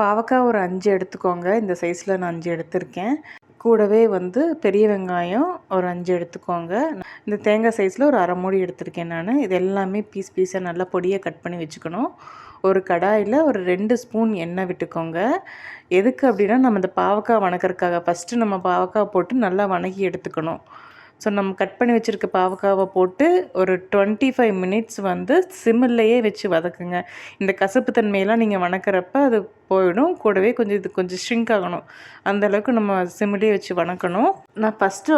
பாவக்காய் ஒரு அஞ்சு எடுத்துக்கோங்க. இந்த சைஸில் நான் அஞ்சு எடுத்திருக்கேன். கூடவே வந்து பெரிய வெங்காயம் ஒரு அஞ்சு எடுத்துக்கோங்க. இந்த தேங்காய் சைஸில் ஒரு அரை மூடி எடுத்திருக்கேன் நான். இது எல்லாமே பீஸ் பீஸாக நல்லா பொடியை கட் பண்ணி வச்சுக்கணும். ஒரு கடாயில் ஒரு ரெண்டு ஸ்பூன் எண்ணெய் விட்டுக்கோங்க. எதுக்கு அப்படின்னா நம்ம இந்த பாவக்காய் வணக்கறதுக்காக ஃபஸ்ட்டு நம்ம பாவக்காய் போட்டு நல்லா வணக்கி எடுத்துக்கணும். ஸோ நம்ம கட் பண்ணி வச்சுருக்க பாவக்காவை போட்டு ஒரு டுவெண்ட்டி ஃபைவ் மினிட்ஸ் வந்து சிம்மில்லையே வச்சு வதக்குங்க. இந்த கசப்பு தன்மையெல்லாம் நீங்கள் வணக்கிறப்ப அது போயிடும். கூடவே கொஞ்சம் இது கொஞ்சம் ஷ்ரிங்க் ஆகணும். அந்தளவுக்கு நம்ம சிம்மிலே வச்சு வணக்கணும். நான் ஃபஸ்ட்டு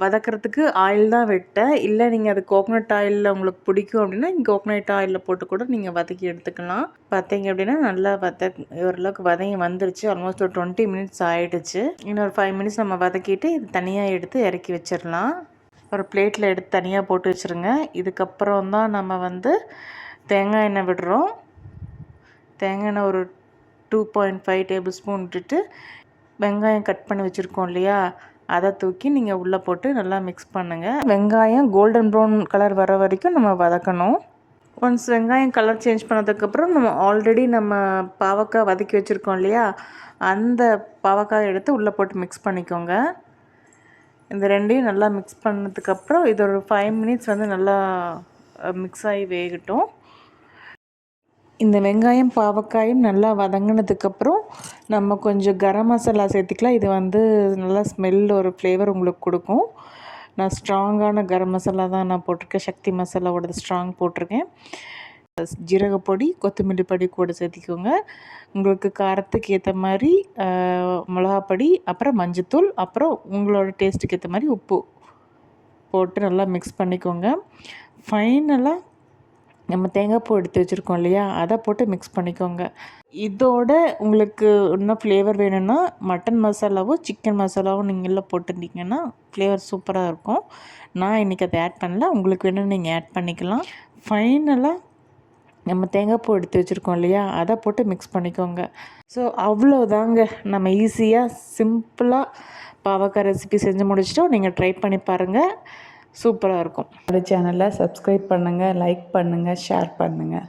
வதக்கிறதுக்கு ஆயில் தான் விட்டேன். இல்லை நீங்கள் அது கோகோனட் ஆயிலில் உங்களுக்கு பிடிக்கும் அப்படின்னா நீங்கள் கோகோனட் ஆயிலில் போட்டு கூட நீங்கள் வதக்கி எடுத்துக்கலாம். பார்த்தீங்க அப்படின்னா நல்லா வத ஓரளவுக்கு வதங்கி வந்துருச்சு. ஆல்மோஸ்ட் ஒரு டுவெண்ட்டி மினிட்ஸ் ஆகிடுச்சு இன்னொரு ஃபைவ் மினிட்ஸ் நம்ம வதக்கிட்டு இது தனியாக எடுத்து இறக்கி வச்சிடலாம் ஒரு பிளேட்டில் எடுத்து தனியாக போட்டு வச்சுருங்க. இதுக்கப்புறம் தான் நம்ம வந்து தேங்காய் எண்ணெய் விடுறோம். தேங்காய் எண்ணெய் ஒரு two point five tablespoon விட்டுட்டு வெங்காயம் கட் பண்ணி வச்சுருக்கோம் இல்லையா? அதை தூக்கி நீங்கள் உள்ளே போட்டு நல்லா மிக்ஸ் பண்ணுங்கள் வெங்காயம் கோல்டன் ப்ரௌன் கலர் வர வரைக்கும் நம்ம வதக்கணும். ஒன்ஸ் வெங்காயம் கலர் சேஞ்ச் பண்ணதுக்கப்புறம் நம்ம ஆல்ரெடி நம்ம பாவக்காய் வதக்கி வச்சுருக்கோம் இல்லையா? அந்த பாவக்காய் எடுத்து உள்ளே போட்டு மிக்ஸ் பண்ணிக்கோங்க. இந்த ரெண்டையும் நல்லா மிக்ஸ் பண்ணதுக்கப்புறம் இது ஒரு ஃபைவ் மினிட்ஸ் வந்து நல்லா மிக்ஸ் ஆகி வேகட்டும். இந்த வெங்காயம் பாவக்காயும் நல்லா வதங்கினதுக்கப்புறம் நம்ம கொஞ்சம் கரம் மசாலா சேர்த்துக்கலாம். இது வந்து நல்லா ஸ்மெல் ஒரு ஃப்ளேவர் உங்களுக்கு கொடுக்கும். நான் ஸ்ட்ராங்கான கரம் மசாலா தான் நான் போட்டிருக்கேன். சக்தி மசாலாவோட ஸ்ட்ராங் போட்டிருக்கேன். ஜீரகப்பொடி கொத்தமல்லி பொடி கூட சேர்த்திக்கோங்க. உங்களுக்கு காரத்துக்கு ஏற்ற மாதிரி மிளகாப்பொடி அப்புறம் மஞ்சத்தூள் அப்புறம் உங்களோட டேஸ்ட்டுக்கு ஏற்ற மாதிரி உப்பு போட்டு நல்லா மிக்ஸ் பண்ணிக்கோங்க. ஃபைனலாக நம்ம தேங்காய் பூ எடுத்து வச்சுருக்கோம் இல்லையா? அதை போட்டு மிக்ஸ் பண்ணிக்கோங்க. இதோட உங்களுக்கு இன்னும் ஃப்ளேவர் வேணும்னா மட்டன் மசாலாவோ சிக்கன் மசாலாவோ நீங்கள் போட்டுருந்தீங்கன்னா ஃப்ளேவர் சூப்பராக இருக்கும். நான் இன்றைக்கி அதை ஆட் பண்ணல. உங்களுக்கு வேணும்னு நீங்கள் ஆட் பண்ணிக்கலாம். ஃபைனலாக நம்ம தேங்காய் பூ எடுத்து வச்சுருக்கோம் இல்லையா? அதை போட்டு மிக்ஸ் பண்ணிக்கோங்க. ஸோ அவ்வளோதாங்க நம்ம ஈஸியாக சிம்பிளாக பாவக்காய் ரெசிபி செஞ்சு முடிச்சிட்டோம். நீங்கள் ட்ரை பண்ணி பாருங்கள் சூப்பராக இருக்கும். என்னோடய சேனலை சப்ஸ்கிரைப் பண்ணுங்கள் லைக் பண்ணுங்கள் ஷேர் பண்ணுங்கள்